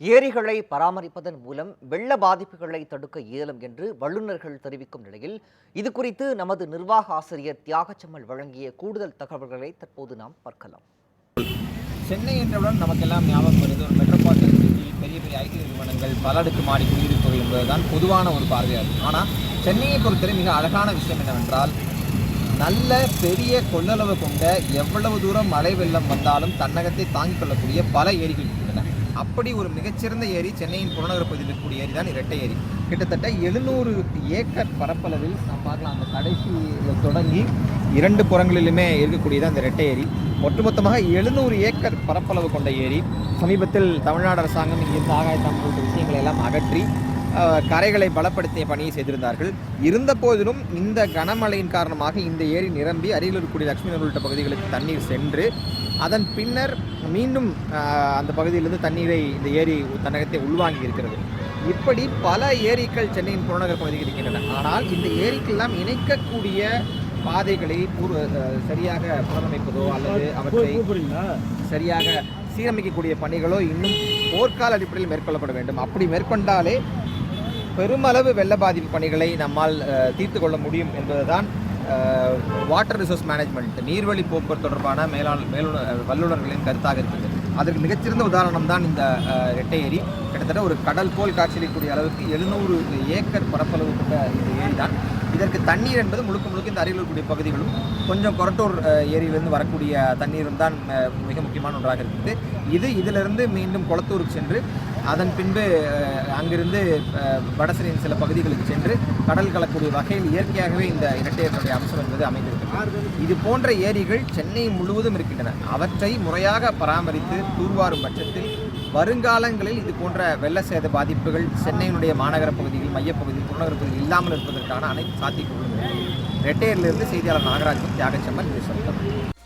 ஏரிகளை பராமரிப்பதன் மூலம் வெள்ள பாதிப்புகளை தடுக்க இயலும் என்று வல்லுநர்கள் தெரிவிக்கும் நிலையில் இது குறித்து நமது நிர்வாக ஆசிரியர் தியாகச்சம்மல் வழங்கிய கூடுதல் தகவல்களை தற்போது நாம் பார்க்கலாம். சென்னை என்றவுடன் நமக்கெல்லாம் ஞாபகம் வருது ஒரு மெட்ரோபாலிட்டன் சிட்டியில் பெரிய பெரிய ஐடி நிறுவனங்கள் பல அடுக்கு மாடி குடியிருப்புகள் என்பதுதான் பொதுவான ஒரு பார்வையாகும் ஆனால் சென்னையை பொறுத்தவரை மிக அழகான விஷயம் என்னவென்றால் நல்ல பெரிய கொள்ளளவு கொண்ட எவ்வளவு தூரம் மழை வெள்ளம் வந்தாலும் தன்னகத்தை தாங்கிக் கொள்ளக்கூடிய பல ஏரிகள் அப்படி ஒரு மிகச்சிறந்த ஏரி சென்னையின் புறநகர் பகுதியில் இருக்கக்கூடிய ஏரி தான் இரட்டை ஏரி. கிட்டத்தட்ட எழுநூறு ஏக்கர் பரப்பளவில் நாம் பார்க்கலாம் அந்த கடைசி தொடங்கி இரண்டு புறங்களிலுமே இருக்கக்கூடியது அந்த இரட்டை ஏரி. ஒட்டுமொத்தமாக எழுநூறு ஏக்கர் பரப்பளவு கொண்ட ஏரி. சமீபத்தில் தமிழ்நாடு அரசாங்கம் இங்கிருந்து ஆகாயத்தாம் போன்ற விஷயங்களை எல்லாம் அகற்றி கரைகளை பலப்படுத்திய பணியை செய்திருந்தார்கள். இருந்த போதிலும் இந்த கனமழையின் காரணமாக இந்த ஏரி நிரம்பி அருகில் இருக்கக்கூடிய லட்சுமி உள்ளிட்ட பகுதிகளுக்கு தண்ணீர் சென்று அதன் பின்னர் மீண்டும் அந்த பகுதியிலிருந்து தண்ணீரை இந்த ஏரி தன்னகத்தை உள்வாங்கி இருக்கிறது. இப்படி பல ஏரிகள் சென்னையின் புறநகர் பகுதியில் இருக்கின்றன ஆனால் இந்த ஏரிக்கெல்லாம் இணைக்கக்கூடிய பாதைகளை பூர்வ சரியாக புனரமைப்பதோ அல்லது அவற்றை சரியாக சீரமைக்கக்கூடிய பணிகளோ இன்னும் போர்க்கால அடிப்படையில் மேற்கொள்ளப்பட வேண்டும் அப்படி மேற்கொண்டாலே பெருமளவு வெள்ள பாதிப்பு பணிகளை நம்மால் தீர்த்து கொள்ள முடியும் என்பதுதான் வாட்டர் ரிசோர்ஸ் மேனேஜ்மெண்ட் நீர்வழி போக்குவரத்து தொடர்பான மேலாண் மேலுணர் வல்லுநர்களின் கருத்தாக இருக்கிறது அதற்கு மிகச்சிறந்த உதாரணம் தான் இந்த ரெட்டை ஏரி. கிட்டத்தட்ட ஒரு கடல் போல் காட்சியளிக்கக்கூடிய அளவுக்கு எழுநூறு ஏக்கர் பரப்பளவு கொண்ட இந்த ஏரி தான் இதற்கு தண்ணீர் என்பது முழுக்க முழுக்க இந்த அருகில் இருக்கக்கூடிய பகுதிகளும் கொஞ்சம் கொரட்டூர் ஏரியிலிருந்து வரக்கூடிய தண்ணீரும் தான் மிக முக்கியமான ஒன்றாக இருக்கிறது இது இதிலிருந்து மீண்டும் குளத்தூருக்கு சென்று அதன் பின்பு அங்கிருந்து அஹ், சில பகுதிகளுக்கு சென்று கடல் கலக்கூடிய வகையில் இயற்கையாகவே இந்த இரட்டையர்களுடைய அம்சம் என்பது அமைந்திருக்கிறது. இது போன்ற ஏரிகள் சென்னை முழுவதும் இருக்கின்றன. அவற்றை முறையாக பராமரித்து தூர்வாரும் பட்சத்தில் வருங்காலங்களில் இது போன்ற வெள்ள சேத பாதிப்புகள் சென்னையினுடைய மாநகர பகுதியில் மையப்பகுதியில் புறநகர் பகுதியில் இல்லாமல் இருப்பதற்கான அனைத்து சாத்தியக்கூறுகளும் ரெட்டையரிலிருந்து செய்தியாளர் நாகராஜன் தியாகச்சம்மன் இது சொல்லப்படுகிறது